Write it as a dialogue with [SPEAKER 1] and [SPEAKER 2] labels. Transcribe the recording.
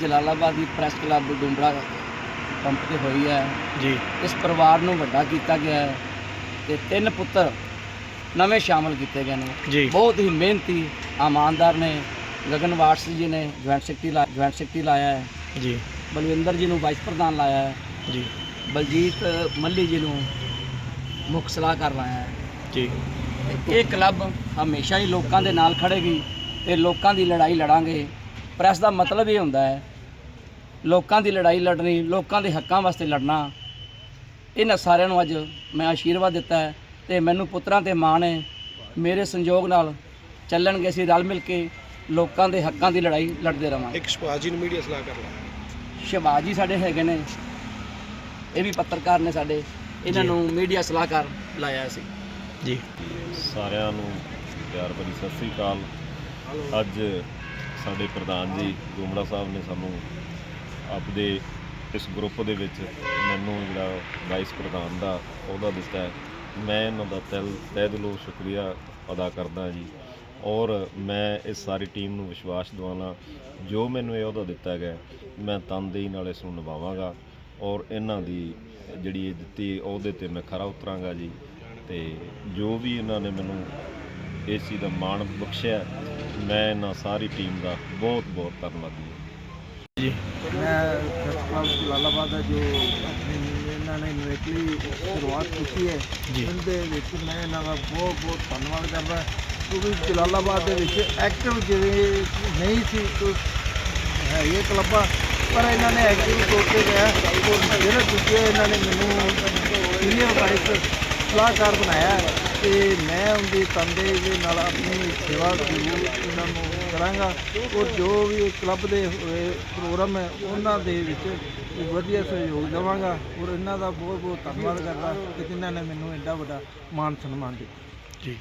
[SPEAKER 1] ਜਲਾਲਾਬਾਦ ਦੀ press club Dumbra pump ਤੇ ਹੋਈ ਹੈ।
[SPEAKER 2] ਜੀ।
[SPEAKER 1] ਇਸ ਪਰਿਵਾਰ ਨੂੰ ਵੱਡਾ ਕੀਤਾ ਗਿਆ ਹੈ ਤੇ ਤਿੰਨ ਪੁੱਤਰ ਨਵੇਂ ਸ਼ਾਮਲ ਕੀਤੇ ਗਏ ਨੇ।
[SPEAKER 2] ਜੀ।
[SPEAKER 1] ਬਹੁਤ ਹੀ ਮਿਹਨਤੀ ਇਮਾਨਦਾਰ ਨੇ। ਗਗਨ ਵਾਟਸ ਜੀ ਨੇ ਜੁਆਇੰਟ ਸੈਕਟਰੀ ਜੁਆਇੰਟ ਸੈਕਟਰੀ ਲਾਇਆ ਹੈ।
[SPEAKER 2] ਜੀ।
[SPEAKER 1] ਬਲਵਿੰਦਰ ਜੀ ਨੂੰ ਵਾਈਸ ਪ੍ਰਧਾਨ ਲਾਇਆ ਹੈ।
[SPEAKER 2] ਜੀ।
[SPEAKER 1] ਬਲਜੀਤ ਮੱਲੀ ਜੀ ਨੂੰ ਮੁੱਖ ਸਲਾਹਕਾਰ ਲਾਇਆ ਹੈ।
[SPEAKER 2] ਜੀ।
[SPEAKER 1] ਇਹ ਕਲੱਬ ਹਮੇਸ਼ਾ ਹੀ ਲੋਕਾਂ ਦੇ ਨਾਲ ਖੜੇਗੀ ਤੇ ਲੋਕਾਂ ਦੀ ਲੜਾਈ ਲੜਾਂਗੇ। ਪ੍ਰੈਸ ਦਾ ਮਤਲਬ ਇਹ ਹੁੰਦਾ ਹੈ ਲੋਕਾਂ ਦੀ ਲੜਾਈ ਲੜਨੀ ਲੋਕਾਂ ਦੇ ਹੱਕਾਂ ਵਾਸਤੇ ਲੜਨਾ। ਇਹਨਾਂ ਸਾਰਿਆਂ ਨੂੰ ਅੱਜ ਮੈਂ ਆਸ਼ੀਰਵਾਦ ਦਿੱਤਾ ਹੈ ਤੇ ਮੈਨੂੰ ਪੁੱਤਰਾਂ ਤੇ ਮਾਣ ਹੈ। ਮੇਰੇ ਸੰਯੋਗ ਨਾਲ ਚੱਲਣਗੇ ਅਸੀਂ ਰਲ ਮਿਲ ਕੇ ਲੋਕਾਂ ਦੇ ਹੱਕਾਂ ਦੀ ਲੜਾਈ ਲੜਦੇ ਰਵਾਂਗੇ।
[SPEAKER 3] ਇੱਕ ਸ਼ਿਵਾਜੀ ਨੂੰ ਮੀਡੀਆ ਸਲਾਹ ਕਰ ਲਾ।
[SPEAKER 1] ਸ਼ਿਵਾਜੀ ਸਾਡੇ ਹੈਗੇ ਨੇ। ਇਹ ਵੀ ਪੱਤਰਕਾਰ ਨੇ ਸਾਡੇ। ਇਹਨਾਂ। ਨੂੰ ਮੀਡੀਆ ਸਲਾਹਕਾਰ ਲਾਇਆ ਸੀ
[SPEAKER 2] ਜੀ।
[SPEAKER 4] ਸਾਰਿਆਂ ਨੂੰ ਪਿਆਰ ਭਰੀ ਸਤਿ ਸ੍ਰੀ ਅਕਾਲ। ਅੱਜ ਸਾਡੇ ਪ੍ਰਧਾਨ ਜੀ ਗੁਮੜਾ ਸਾਹਿਬ ਨੇ ਸਾਨੂੰ ਆਪਦੇ ਇਸ ਗਰੁੱਪ ਦੇ ਵਿੱਚ ਮੈਨੂੰ ਜਿਹੜਾ ਵਾਈਸ ਪ੍ਰਧਾਨ ਦਾ ਅਹੁਦਾ ਦਿੱਤਾ ਹੈ। ਮੈਂ ਇਹਨਾਂ ਦਾ ਦਿਲ, ਤਹਿ ਦਿਲੋਂ ਸ਼ੁਕਰੀਆ ਅਦਾ ਕਰਦਾ ਜੀ। ਔਰ ਮੈਂ ਇਸ ਸਾਰੀ ਟੀਮ ਨੂੰ ਵਿਸ਼ਵਾਸ ਦਿਵਾਉਣਾ ਜੋ ਮੈਨੂੰ ਇਹ ਅਹੁਦਾ ਦਿੱਤਾ ਗਿਆ, ਮੈਂ ਤਨਦੇਹੀ ਨਾਲ ਇਸ ਨੂੰ ਨਿਭਾਵਾਂਗਾ। ਔਰ ਇਹਨਾਂ ਦੀ ਜਿਹੜੀ ਇਹ ਦਿੱਤੀ ਅਹੁਦੇ ਤੇ ਮੈਂ ਖਰਾ ਉਤਰਾਂਗਾ ਜੀ। ਤੇ ਜੋ ਵੀ ਇਹਨਾਂ ਨੇ ਮੈਨੂੰ ਇਸ ਚੀਜ਼ ਦਾ ਮਾਣ ਬਖਸ਼ਿਆ ਮੈਂ ਇਹਨਾਂ ਸਾਰੀ ਟੀਮ ਦਾ ਬਹੁਤ ਬਹੁਤ ਧੰਨਵਾਦੀ ਹਾਂ।
[SPEAKER 2] ਜੀ।
[SPEAKER 5] ਮੈਂ ਕਲੱਬ ਜਲਾਲਾਬਾਦ ਦਾ ਜੋ ਆਪਣੀ ਇਹਨਾਂ ਨੇ ਇਨਵੇਟਲੀ ਸ਼ੁਰੂਆਤ ਕੀਤੀ ਹੈ। ਉਹਦੇ ਵਿੱਚ ਮੈਂ ਇਹਨਾਂ ਦਾ ਬਹੁਤ ਬਹੁਤ ਧੰਨਵਾਦ ਕਰਦਾ ਕਿਉਂਕਿ ਜਲਾਲਾਬਾਦ ਦੇ ਵਿੱਚ ਐਕਟਿਵ ਜਿਵੇਂ ਨਹੀਂ ਸੀ ਕੋਈ ਹੈ ਇਹ ਕਲੱਬਾਂ ਪਰ ਇਹਨਾਂ ਨੇ ਐਕਟਿਵ ਤੌਰ ਤੇ ਗਿਆ ਜਿਹੜੇ ਦੂਜੇ ਇਹਨਾਂ ਨੇ ਮੈਨੂੰ ਸੀਨੀਅਰ ਵਾਈਸ ਸਲਾਹਕਾਰ ਬਣਾਇਆ ਹੈ। ਤੇ ਮੈਂ ਉਹਦੀ ਤੰਦੇ ਦੇ ਨਾਲ ਆਪਣੀ ਸੇਵਾ ਜ਼ਰੂਰ ਇਹਨਾਂ ਨੂੰ ਕਰਾਂਗਾ। ਔਰ ਜੋ ਵੀ ਕਲੱਬ ਦੇ ਪ੍ਰੋਗਰਾਮ ਹੈ, ਉਹਨਾਂ ਦੇ ਵਿੱਚ ਵਧੀਆ ਸਹਿਯੋਗ ਦੇਵਾਂਗਾ ਔਰ ਇਹਨਾਂ ਦਾ ਬਹੁਤ ਬਹੁਤ ਧੰਨਵਾਦ ਕਰਦਾ ਕਿ ਜਿਨ੍ਹਾਂ ਨੇ ਮੈਨੂੰ ਐਡਾ ਵੱਡਾ ਮਾਣ ਸਨਮਾਨ ਦਿੱਤਾ।
[SPEAKER 2] ਜੀ।